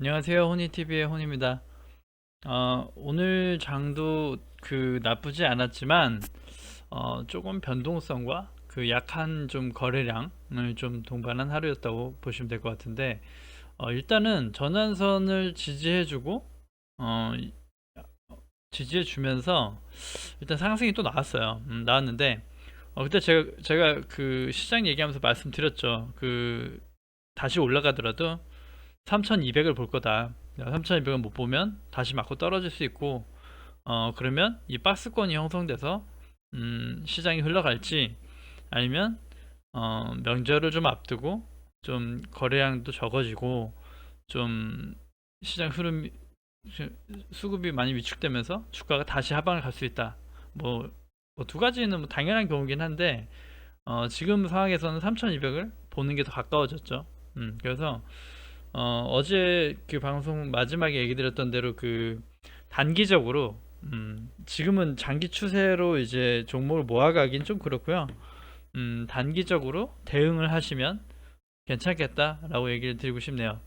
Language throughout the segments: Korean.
안녕하세요. 호니TV의 혼입니다. 어, 오늘 장도 그 나쁘지 않았지만, 어, 조금 변동성과 그 약한 좀 거래량을 좀 동반한 하루였다고 보시면 될 것 같은데, 어, 일단은 전환선을 지지해주고, 어, 이- 지지해주면서 일단 상승이 또 나왔어요. 음, 나왔는데, 어, 그때 제가, 제가 그 시장 얘기하면서 말씀드렸죠. 그, 다시 올라가더라도 3200을 볼 거다. 3200을 못 보면 다시 맞고 떨어질 수 있고, 어, 그러면 이 박스권이 형성돼서, 음, 시장이 흘러갈지, 아니면, 어, 명절을 좀 앞두고, 좀 거래량도 적어지고, 좀 시장 흐름, 수급이 많이 위축되면서 주가가 다시 하방을 갈 수 있다. 뭐, 뭐 두 가지는 뭐 당연한 경우긴 한데, 어, 지금 상황에서는 3200을 보는 게 더 가까워졌죠. 음, 그래서, 어, 어제 그 방송 마지막에 얘기 드렸던 대로 그 단기적으로 음, 지금은 장기 추세로 이제 종목을 모아가긴 좀 그렇고요. 음, 단기적으로 대응을 하시면 괜찮겠다라고 얘기를 드리고 싶네요.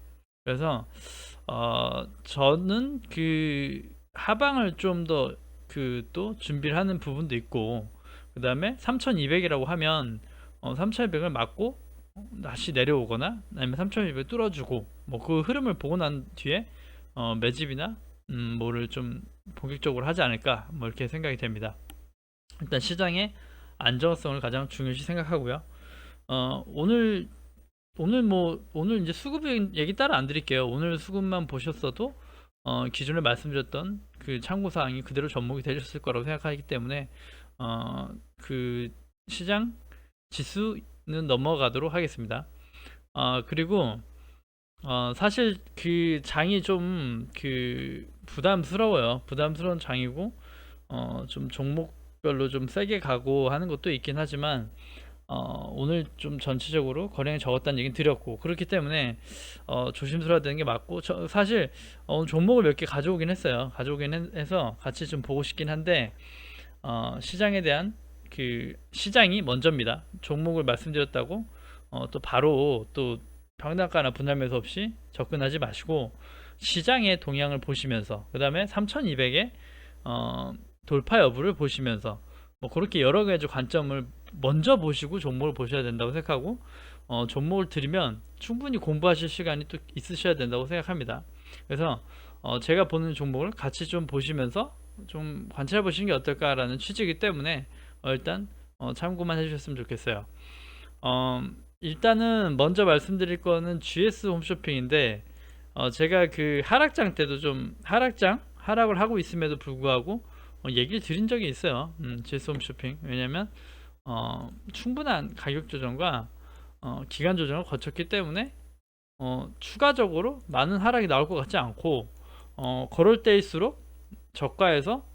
그래서 어, 저는 그 하방을 좀 더 그 또 준비를 하는 부분도 있고 그 다음에 3200이라고 하면 어, 3200을 맞고 다시 내려오거나 아니면 3200 뚫어주고 뭐 그 흐름을 보고 난 뒤에 어, 매집이나 음, 뭐를 좀 본격적으로 하지 않을까 뭐 이렇게 생각이 됩니다. 일단 시장의 안정성을 가장 중요시 생각하고요. 어, 오늘 오늘 뭐 오늘 이제 수급 얘기 따라 안 드릴게요. 오늘 수급만 보셨어도 어, 기존에 말씀드렸던 그 참고 사항이 그대로 접목이 되셨을 거라고 생각하기 때문에 어, 그 시장 지수는 넘어가도록 하겠습니다. 어, 그리고 어, 사실 그 장이 좀 그 부담스러워요. 부담스러운 장이고 어, 좀 종목별로 좀 세게 가고 하는 것도 있긴 하지만 어, 오늘 좀 전체적으로 거래량이 적었다는 얘기는 드렸고 그렇기 때문에 어, 조심스러워야 되는 게 맞고 저, 사실 어, 종목을 몇 개 가져오긴 했어요. 가져오긴 해- 해서 같이 좀 보고 싶긴 한데 어, 시장에 대한 그 시장이 먼저입니다. 종목을 말씀드렸다고 어, 또 바로 또 평단가나 분할 매수 없이 접근하지 마시고 시장의 동향을 보시면서 그 다음에 3200의 어, 돌파 여부를 보시면서 뭐 그렇게 여러 가지 관점을 먼저 보시고 종목을 보셔야 된다고 생각하고 어, 종목을 들이면 충분히 공부하실 시간이 또 있으셔야 된다고 생각합니다. 그래서 어, 제가 보는 종목을 같이 좀 보시면서 좀 관찰해 보시는 게 어떨까라는 취지이기 때문에 어, 일단 어, 참고만 해주셨으면 좋겠어요. 어, 일단은 먼저 말씀드릴 거는 GS 홈쇼핑인데 어, 제가 그 하락장 때도 좀 하락장 하락을 하고 있음에도 불구하고 어, 얘기를 드린 적이 있어요. 음, GS 홈쇼핑 왜냐면 어, 충분한 가격 조정과 어, 기간 조정을 거쳤기 때문에 어, 추가적으로 많은 하락이 나올 것 같지 않고 어, 그럴 때일수록 저가에서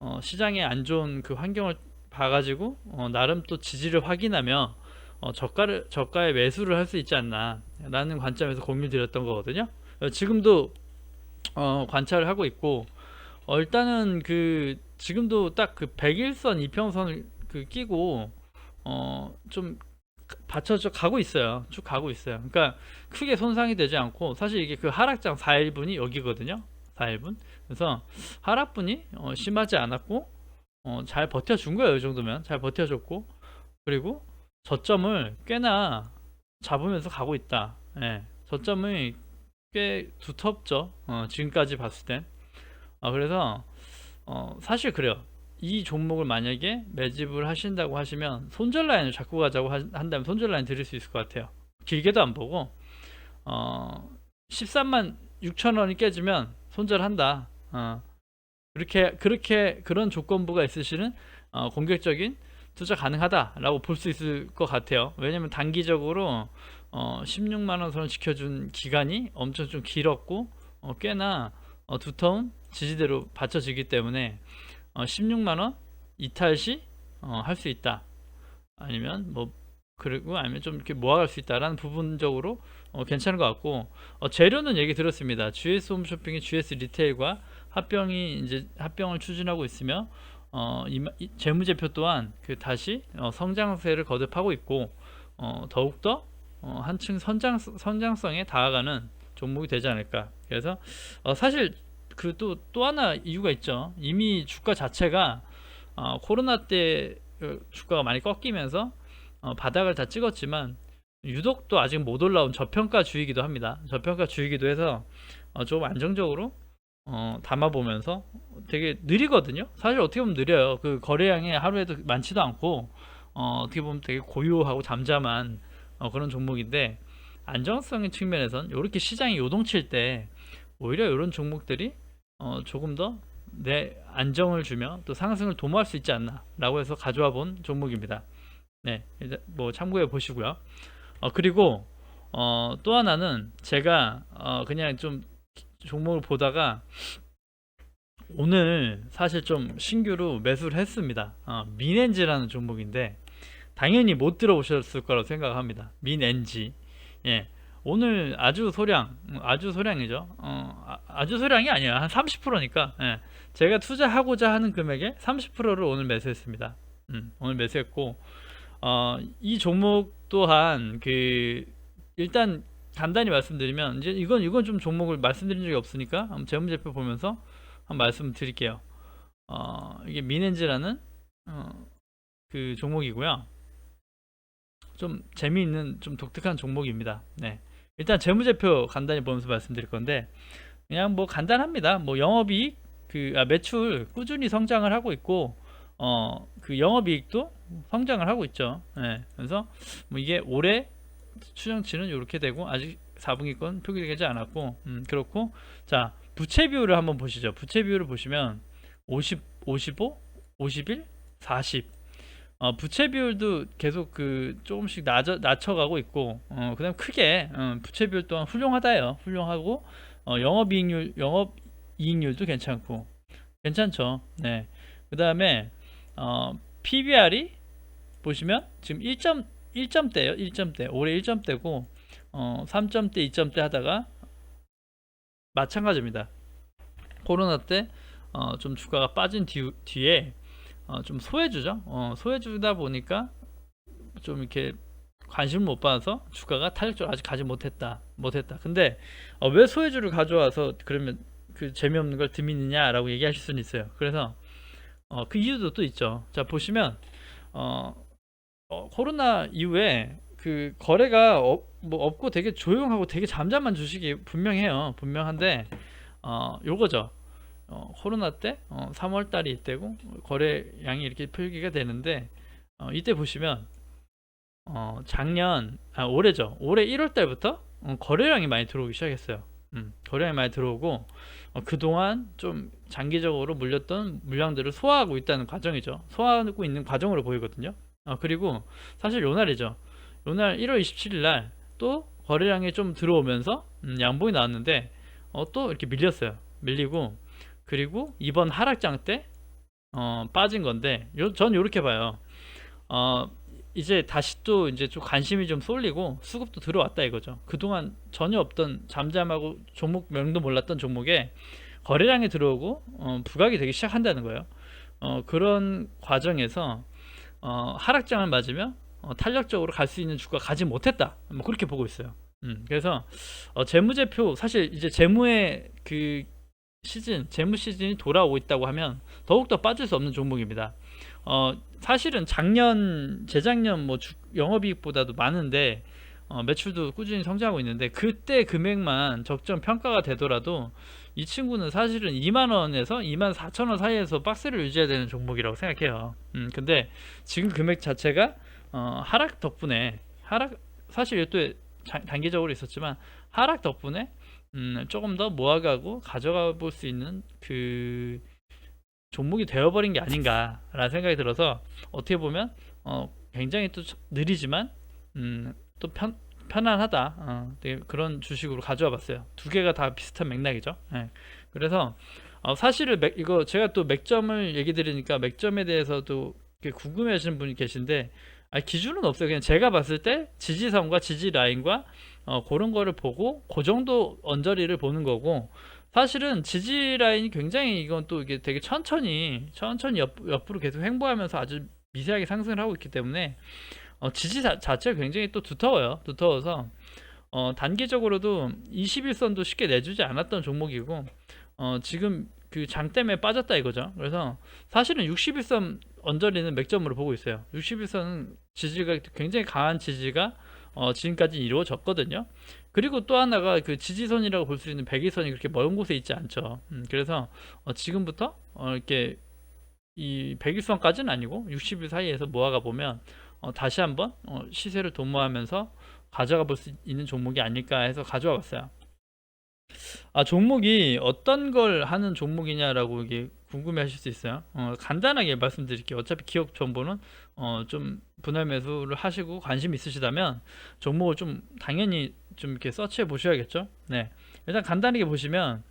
어, 시장에 안 좋은 그 환경을 봐가지고 어, 나름 또 지지를 확인하며 어, 저가를 저가에 매수를 할 수 있지 않나라는 관점에서 공유 드렸던 거거든요. 어, 지금도 어, 관찰을 하고 있고 어, 일단은 그 지금도 딱 그 100일선 이평선을 그 끼고 어 좀 받쳐져 가고 있어요. 쭉 가고 있어요. 그러니까 크게 손상이 되지 않고 사실 이게 그 하락장 4일분이 여기거든요. 4일분. 그래서 하락분이 어, 심하지 않았고 어, 잘 버텨준 거예요. 이 정도면 잘 버텨줬고 그리고 저점을 꽤나 잡으면서 가고 있다. 예, 저점이 꽤 두텁죠. 어, 지금까지 봤을 땐. 어, 그래서 어, 사실 그래요. 이 종목을 만약에 매집을 하신다고 하시면 손절 라인을 잡고 가자고 하- 한다면 손절 라인 드릴 수 있을 것 같아요. 길게도 안 보고 어, 13만 6천 원이 깨지면 손절한다. 어, 그렇게 그렇게 그런 조건부가 있으시는 어, 공격적인 투자 가능하다라고 볼 수 있을 것 같아요. 왜냐면 단기적으로 어, 16만 원 선을 지켜준 기간이 엄청 좀 길었고 어, 꽤나 어, 두터운 지지대로 받쳐지기 때문에 어, 16만 원 이탈 시 어, 할 수 있다. 아니면 뭐 그리고 아니면 좀 이렇게 모아갈 수 있다라는 부분적으로 어, 괜찮은 것 같고 어, 재료는 얘기 들었습니다. GS 홈쇼핑이 GS 리테일과 합병이 이제 합병을 추진하고 있으며 어, 이, 이 재무제표 또한 그 다시 어, 성장세를 거듭하고 있고 어, 더욱더 어, 한층 선장 선장성에 다가가는 종목이 되지 않을까. 그래서 어, 사실 그 또 또 하나 이유가 있죠. 이미 주가 자체가 어, 코로나 때 어, 주가가 많이 꺾이면서 어, 바닥을 다 찍었지만 유독 또 아직 못 올라온 저평가주의기도 합니다. 저평가주의기도 해서 어, 좀 안정적으로 어, 담아보면서 되게 느리거든요. 사실 어떻게 보면 느려요. 그 거래량이 하루에도 많지도 않고 어, 어떻게 보면 되게 고요하고 잠잠한 어, 그런 종목인데 안정성의 측면에선 이렇게 시장이 요동칠 때 오히려 이런 종목들이 어, 조금 더 내 안정을 주며 또 상승을 도모할 수 있지 않나라고 해서 가져와 본 종목입니다. 네, 뭐 참고해 보시고요. 어, 그리고 어, 또 하나는 제가 어, 그냥 좀 종목을 보다가 오늘 사실 좀 신규로 매수를 했습니다. 어, 민엔지라는 종목인데 당연히 못 들어보셨을 거라고 생각합니다. 민엔지. 예. 오늘 아주 소량, 음, 아주 소량이죠. 어, 아, 주 소량이 아니에요. 한 30%니까. 예. 제가 투자하고자 하는 금액의 30%를 오늘 매수했습니다. 음, 오늘 매수했고, 어, 이 종목 또한 그 일단 간단히 말씀드리면 이제 이건 이건 좀 종목을 말씀드린 적이 없으니까 한번 재무제표 보면서 한번 말씀드릴게요. 어, 이게 민엔지라는 어, 그 종목이고요. 좀 재미있는 좀 독특한 종목입니다. 네. 일단 재무제표 간단히 보면서 말씀드릴 건데 그냥 뭐 간단합니다. 뭐 영업이익 그 아, 매출 꾸준히 성장을 하고 있고 어 그 영업이익도 성장을 하고 있죠. 네. 그래서 뭐 이게 올해 추정치는 이렇게 되고 아직 4분기권 표기되지 않았고 음, 그렇고 자 부채 비율을 한번 보시죠. 부채 비율을 보시면 50, 55, 51, 40 어, 부채 비율도 계속 그 조금씩 낮아, 낮춰가고 있고 어, 그 다음 크게 어, 부채 비율 또한 훌륭하다요. 훌륭하고 어, 영업이익률 영업이익률도 괜찮고 괜찮죠. 네. 그 다음에 어, PBR이 보시면 지금 1점 1점대요 1점대 올해 1점대고 어, 3점대 2점대 하다가 마찬가지입니다 코로나 때 어, 좀 주가가 빠진 뒤, 뒤에 어, 좀 소외주죠. 어, 소외주다 보니까 좀 이렇게 관심을 못 받아서 주가가 탄력적으로 아직 가지 못했다. 못했다. 근데 어, 왜 소외주를 가져와서 그러면 그 재미없는 걸 드미느냐라고 얘기하실 수는 있어요. 그래서 어, 그 이유도 또 있죠. 자 보시면 어, 어, 코로나 이후에 그 거래가 어, 뭐 없고 되게 조용하고 되게 잠잠한 주식이 분명해요. 분명한데 어, 요거죠. 어, 코로나 때 어, 3월 달이 이때고 거래량이 이렇게 표기가 되는데 어, 이때 보시면 어, 작년 아 올해죠 올해 1월 달부터 어, 거래량이 많이 들어오기 시작했어요 음, 거래량이 많이 들어오고 어, 그동안 좀 장기적으로 물렸던 물량들을 소화하고 있다는 과정이죠 소화하고 있는 과정으로 보이거든요 어, 그리고 사실 요날이죠 요날 1월 27일 날 또 거래량이 좀 들어오면서 음, 양봉이 나왔는데 어, 또 이렇게 밀렸어요 밀리고 그리고 이번 하락장 때 어, 빠진 건데 요, 전 이렇게 봐요. 어, 이제 다시 또 이제 좀 관심이 좀 쏠리고 수급도 들어왔다 이거죠. 그동안 전혀 없던 잠잠하고 종목 명도 몰랐던 종목에 거래량이 들어오고 어, 부각이 되기 시작한다는 거예요. 어, 그런 과정에서 어, 하락장을 맞으면 어, 탄력적으로 갈 수 있는 주가 가지 못했다. 뭐 그렇게 보고 있어요. 음, 그래서 어, 재무제표 사실 이제 재무의 그 시즌, 재무 시즌이 돌아오고 있다고 하면 더욱더 빠질 수 없는 종목입니다. 어, 사실은 작년, 재작년 뭐 주, 영업이익보다도 많은데 어, 매출도 꾸준히 성장하고 있는데 그때 금액만 적정 평가가 되더라도 이 친구는 사실은 2만 원에서 2만 4천 원 사이에서 박스를 유지해야 되는 종목이라고 생각해요. 음, 근데 지금 금액 자체가 어, 하락 덕분에 하락 사실 또 단기적으로 있었지만 하락 덕분에 음, 조금 더 모아가고 가져가 볼 수 있는 그 종목이 되어버린 게 아닌가라는 생각이 들어서 어떻게 보면 어, 굉장히 또 느리지만 음, 또 편, 편안하다. 어, 그런 주식으로 가져와 봤어요. 두 개가 다 비슷한 맥락이죠. 네. 그래서 어, 사실은 맥, 이거 제가 또 맥점을 얘기 드리니까 맥점에 대해서도 궁금해 하시는 분이 계신데 아, 기준은 없어요. 그냥 제가 봤을 때 지지선과 지지 라인과 어, 그런 거를 보고 그 정도 언저리를 보는 거고 사실은 지지 라인이 굉장히 이건 또 이게 되게 천천히 천천히 옆, 옆으로 계속 횡보하면서 아주 미세하게 상승을 하고 있기 때문에 어, 지지 자, 체가 굉장히 또 두터워요 두터워서 어, 단기적으로도 21선도 쉽게 내주지 않았던 종목이고 어, 지금 그 장 때문에 빠졌다 이거죠. 그래서 사실은 61선 언저리는 맥점으로 보고 있어요. 61선은 지지가 굉장히 강한 지지가 어, 지금까지 이루어졌거든요. 그리고 또 하나가 그 지지선이라고 볼 수 있는 100일선이 그렇게 먼 곳에 있지 않죠. 음, 그래서 어, 지금부터 어, 이렇게 이 100일선까지는 아니고 60일 사이에서 모아가 보면 어, 다시 한번 어, 시세를 도모하면서 가져가 볼 수 있는 종목이 아닐까 해서 가져와 봤어요. 아, 종목이 어떤 걸 하는 종목이냐라고 이게 궁금해 하실 수 있어요. 어, 간단하게 말씀드릴게요. 어차피 기업 정보는 어, 좀 분할 매수를 하시고 관심 있으시다면 종목을 좀 당연히 좀 이렇게 서치해 보셔야겠죠. 네. 일단 간단하게 보시면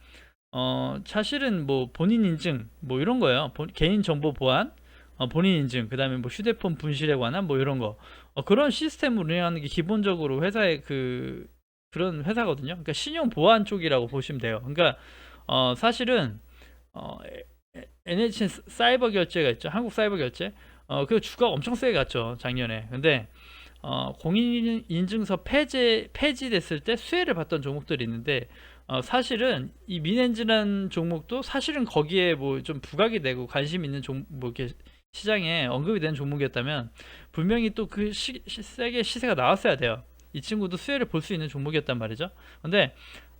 어, 사실은 뭐 본인 인증 뭐 이런 거예요. 본- 개인 정보 보안, 어, 본인 인증, 그 다음에 뭐 휴대폰 분실에 관한 뭐 이런 거. 어, 그런 시스템을 운영하는 게 기본적으로 회사의 그 그런 회사거든요. 그러니까 신용 보안 쪽이라고 보시면 돼요. 그러니까 어, 사실은 어, NH 사이버 결제가 있죠. 한국 사이버 결제. 어, 그 주가가 엄청 세게 갔죠. 작년에. 근데 어, 공인 인증서 폐지 폐지됐을 때 수혜를 봤던 종목들이 있는데 어, 사실은 이 민엔지라는 종목도 사실은 거기에 뭐 좀 부각이 되고 관심 있는 종, 뭐 이렇게 시장에 언급이 되는 종목이었다면 분명히 또 그 세게 시세가 나왔어야 돼요. 이 친구도 수혜를 볼 수 있는 종목이었단 말이죠. 근데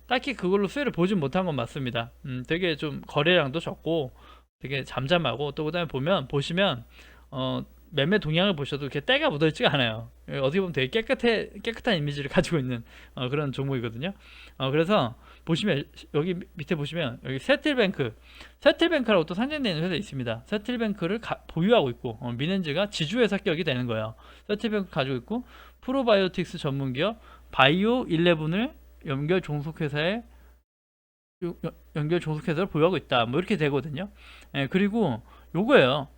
딱히 그걸로 수혜를 보진 못한 건 맞습니다. 음, 되게 좀 거래량도 적고 되게 잠잠하고 또 그다음에 보면 보시면 어, 매매 동향을 보셔도 이렇게 때가 묻어 있지가 않아요. 어떻게 보면 되게 깨끗해 깨끗한 이미지를 가지고 있는 어, 그런 종목이거든요. 어, 그래서 보시면 여기 밑에 보시면 여기 세틀뱅크 세틀뱅크라고 또 상장되어 있는 회사 있습니다. 세틀뱅크를 가- 보유하고 있고 어, 미넨즈가 지주회사 격이 되는 거예요. 세틀뱅크 가지고 있고 프로바이오틱스 전문기업 바이오 11을 연결 종속회사에 연결 종속회사를 보유하고 있다. 뭐 이렇게 되거든요. 예, 그리고 요거예요.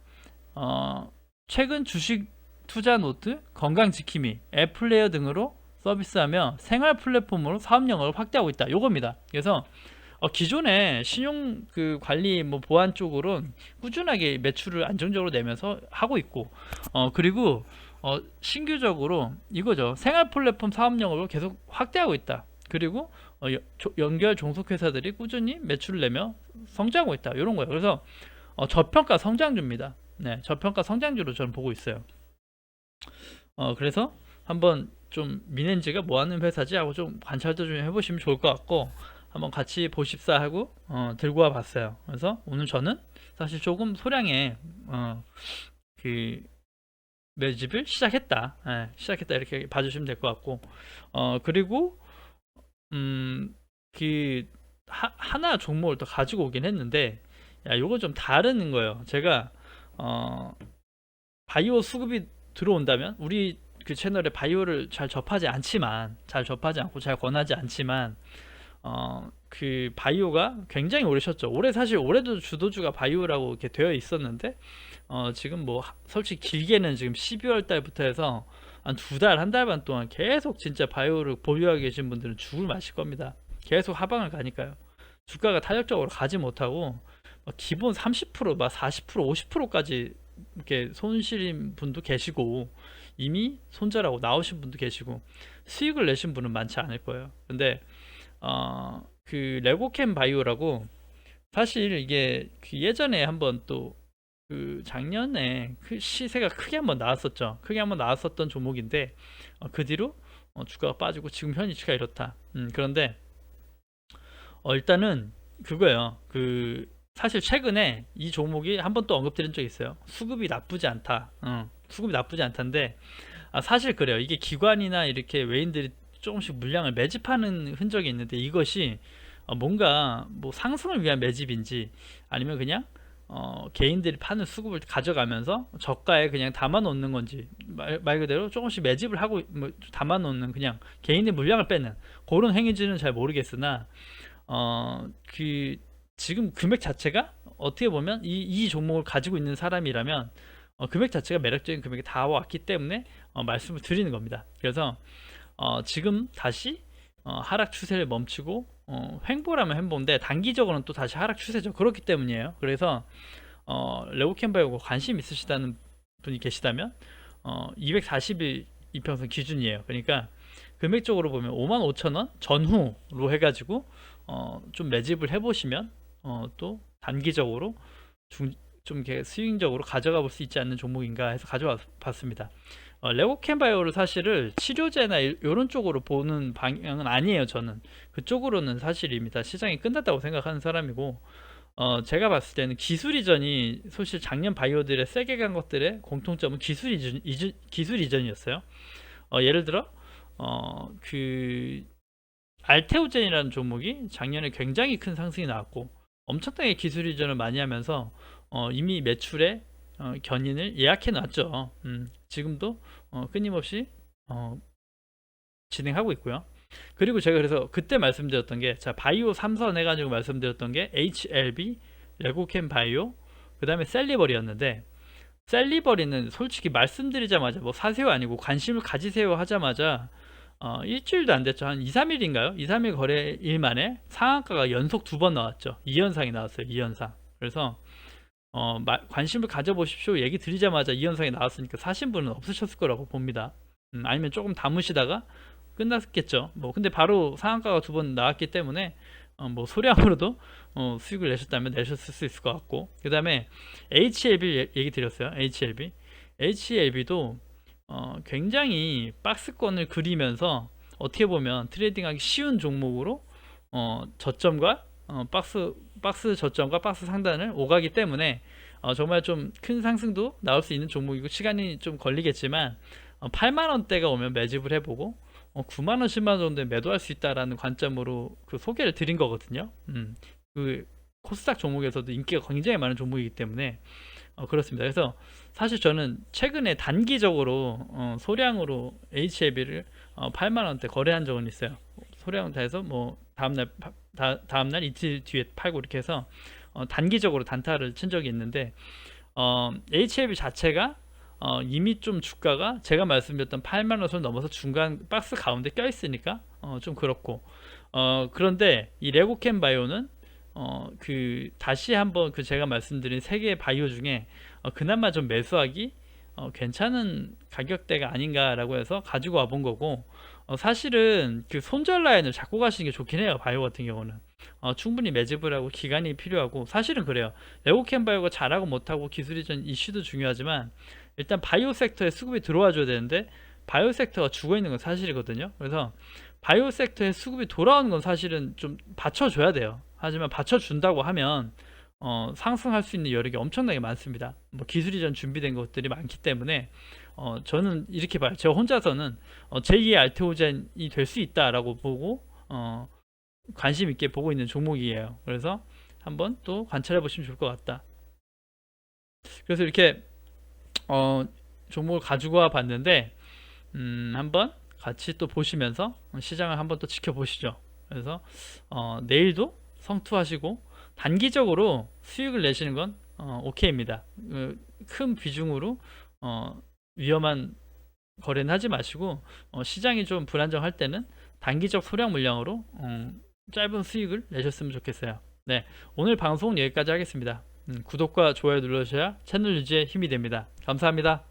어, 최근 주식 투자 노트, 건강 지킴이, 앱 플레이어 등으로 서비스하며 생활 플랫폼으로 사업 영역을 확대하고 있다. 요겁니다. 그래서 어, 기존에 신용 그 관리 뭐 보안 쪽으로는 꾸준하게 매출을 안정적으로 내면서 하고 있고 어 그리고 어 신규적으로 이거죠. 생활 플랫폼 사업 영역을 계속 확대하고 있다. 그리고 어, 여- 조- 연결 종속 회사들이 꾸준히 매출을 내며 성장하고 있다. 이런 거예요. 그래서 어, 저평가 성장주입니다 네 저평가 성장주로 저는 보고 있어요 어 그래서 한번 좀 미넨지가 뭐 하는 회사지 하고 좀 관찰도 좀 해보시면 좋을 것 같고 한번 같이 보십사 하고 어, 들고 와 봤어요. 그래서 오늘 저는 사실 조금 소량의 어, 그 매집을 시작했다. 예, 시작했다 이렇게 봐주시면 될 것 같고 어 그리고 음그 하나 종목을 더 가지고 오긴 했는데 야 요거 좀 다른 거예요. 제가 어 바이오 수급이 들어온다면 우리 그 채널에 바이오를 잘 접하지 않지만 잘 접하지 않고 잘 권하지 않지만 어 그 바이오가 굉장히 오래 쉬었죠. 올해 사실 올해도 주도주가 바이오라고 이렇게 되어 있었는데 어 지금 뭐 하- 솔직히 길게는 지금 12월 달부터 해서 한 두 달, 한 달 반 동안 계속 진짜 바이오를 보유하고 계신 분들은 죽을 마실 겁니다. 계속 하방을 가니까요. 주가가 탄력적으로 가지 못하고 막 기본 30%, 막 40%, 50%까지 이렇게 손실인 분도 계시고 이미 손절하고 나오신 분도 계시고 수익을 내신 분은 많지 않을 거예요. 근데 어, 그 레고캠 바이오라고 사실 이게 그 예전에 한번 또 그 작년에 그 시세가 크게 한번 나왔었죠. 크게 한번 나왔었던 종목인데 어, 그 뒤로 어, 주가가 빠지고 지금 현 위치가 이렇다. 음, 그런데 어, 일단은 그거예요. 그 사실 최근에 이 종목이 한 번 또 언급드린 적이 있어요. 수급이 나쁘지 않다. 어, 수급이 나쁘지 않다인데 아, 사실 그래요. 이게 기관이나 이렇게 외인들이 조금씩 물량을 매집하는 흔적이 있는데 이것이 어, 뭔가 뭐 상승을 위한 매집인지 아니면 그냥 어, 개인들이 파는 수급을 가져가면서 저가에 그냥 담아 놓는 건지 말, 말 그대로 조금씩 매집을 하고 뭐 담아 놓는 그냥 개인의 물량을 빼는 그런 행위지는 잘 모르겠으나 어, 그 지금 금액 자체가 어떻게 보면 이, 이 종목을 가지고 있는 사람이라면 어, 금액 자체가 매력적인 금액이 다 왔기 때문에 어, 말씀을 드리는 겁니다. 그래서 어, 지금 다시 어, 하락 추세를 멈추고 어, 횡보라면 횡보인데 단기적으로는 또 다시 하락 추세죠. 그렇기 때문이에요. 그래서 어, 레오캠바이오가 관심 있으시다는 분이 계시다면 어, 240일 이평선 기준이에요. 그러니까 금액적으로 보면 55,000원 전후로 해가지고 어, 좀 매집을 해보시면 어, 또 단기적으로 중, 좀 이렇게 스윙적으로 가져가 볼 수 있지 않는 종목인가 해서 가져와 봤습니다. 어, 레고캔바이오를 사실을 치료제나 이런 쪽으로 보는 방향은 아니에요. 저는 그쪽으로는 사실입니다. 시장이 끝났다고 생각하는 사람이고 어, 제가 봤을 때는 기술 이전이 사실 작년 바이오들의 세게 간 것들의 공통점은 기술 이전, 이전 기술 이전이었어요. 어, 예를 들어 어, 그 알테오젠이라는 종목이 작년에 굉장히 큰 상승이 나왔고 엄청나게 기술 이전을 많이 하면서 어, 이미 매출의 어, 견인을 예약해 놨죠. 음, 지금도 어, 끊임없이 어, 진행하고 있고요. 그리고 제가 그래서 그때 말씀드렸던 게 자 바이오 3선 해가지고 말씀드렸던 게 HLB, 레고캠 바이오, 그 다음에 셀리버리였는데 셀리버리는 솔직히 말씀드리자마자 뭐 사세요 아니고 관심을 가지세요 하자마자 어, 일주일도 안 됐죠. 한 2, 3일인가요? 2, 3일 거래일 만에 상한가가 연속 두 번 나왔죠. 2연상이 나왔어요. 2연상. 그래서 어, 마, 관심을 가져보십시오. 얘기 드리자마자 2연상이 나왔으니까 사신 분은 없으셨을 거라고 봅니다. 음, 아니면 조금 담으시다가 끝났겠죠. 뭐 근데 바로 상한가가 두 번 나왔기 때문에 어, 뭐 소량으로도 어, 수익을 내셨다면 내셨을 수 있을 것 같고 그 다음에 HLB 얘- 얘기 드렸어요. HLB HLB도 어, 굉장히 박스권을 그리면서 어떻게 보면 트레이딩하기 쉬운 종목으로 어, 저점과 어, 박스 박스 저점과 박스 상단을 오가기 때문에 어, 정말 좀 큰 상승도 나올 수 있는 종목이고 시간이 좀 걸리겠지만 어, 8만 원대가 오면 매집을 해보고 어, 9만 원, 10만 원 정도에 매도할 수 있다라는 관점으로 그 소개를 드린 거거든요. 음, 그 코스닥 종목에서도 인기가 굉장히 많은 종목이기 때문에 어, 그렇습니다. 그래서 사실 저는 최근에 단기적으로 어, 소량으로 HLB를 어, 8만 원대 거래한 적은 있어요. 소량 다해서 뭐 다음날 파- 다, 다음날 이틀 뒤에 팔고 이렇게 해서 어, 단기적으로 단타를 친 적이 있는데 어, HLB 자체가 어, 이미 좀 주가가 제가 말씀드렸던 8만 원을 넘어서 중간 박스 가운데 껴 있으니까 어, 좀 그렇고 어, 그런데 이 레고캠 바이오는 어, 그 다시 한번 그 제가 말씀드린 세 개의 바이오 중에 어, 그나마 좀 매수하기 어, 괜찮은 가격대가 아닌가라고 해서 가지고 와본 거고 어, 사실은 그 손절 라인을 잡고 가시는 게 좋긴 해요 바이오 같은 경우는. 어, 충분히 매집을 하고 기간이 필요하고 사실은 그래요. 레고캠 바이오가 잘하고 못하고 기술 이전 이슈도 중요하지만 일단 바이오 섹터에 수급이 들어와 줘야 되는데 바이오 섹터가 죽어 있는 건 사실이거든요. 그래서 바이오 섹터에 수급이 돌아오는 건 사실은 좀 받쳐줘야 돼요. 하지만 받쳐준다고 하면 어, 상승할 수 있는 여력이 엄청나게 많습니다. 뭐 기술 이 전 준비된 것들이 많기 때문에 어, 저는 이렇게 봐요. 제가 혼자서는 어, 제2의 알테오젠이 될 수 있다라고 보고 어, 관심 있게 보고 있는 종목이에요. 그래서 한번 또 관찰해 보시면 좋을 것 같다. 그래서 이렇게 어, 종목을 가지고 와 봤는데 음, 한번 같이 또 보시면서 시장을 한번 또 지켜보시죠. 그래서 어, 내일도 성투하시고 단기적으로 수익을 내시는 건 어, 오케이입니다. 그, 큰 비중으로 어, 위험한 거래는 하지 마시고 어, 시장이 좀 불안정할 때는 단기적 소량 물량으로 어, 짧은 수익을 내셨으면 좋겠어요. 네, 오늘 방송은 여기까지 하겠습니다. 음, 구독과 좋아요 눌러주셔야 채널 유지에 힘이 됩니다. 감사합니다.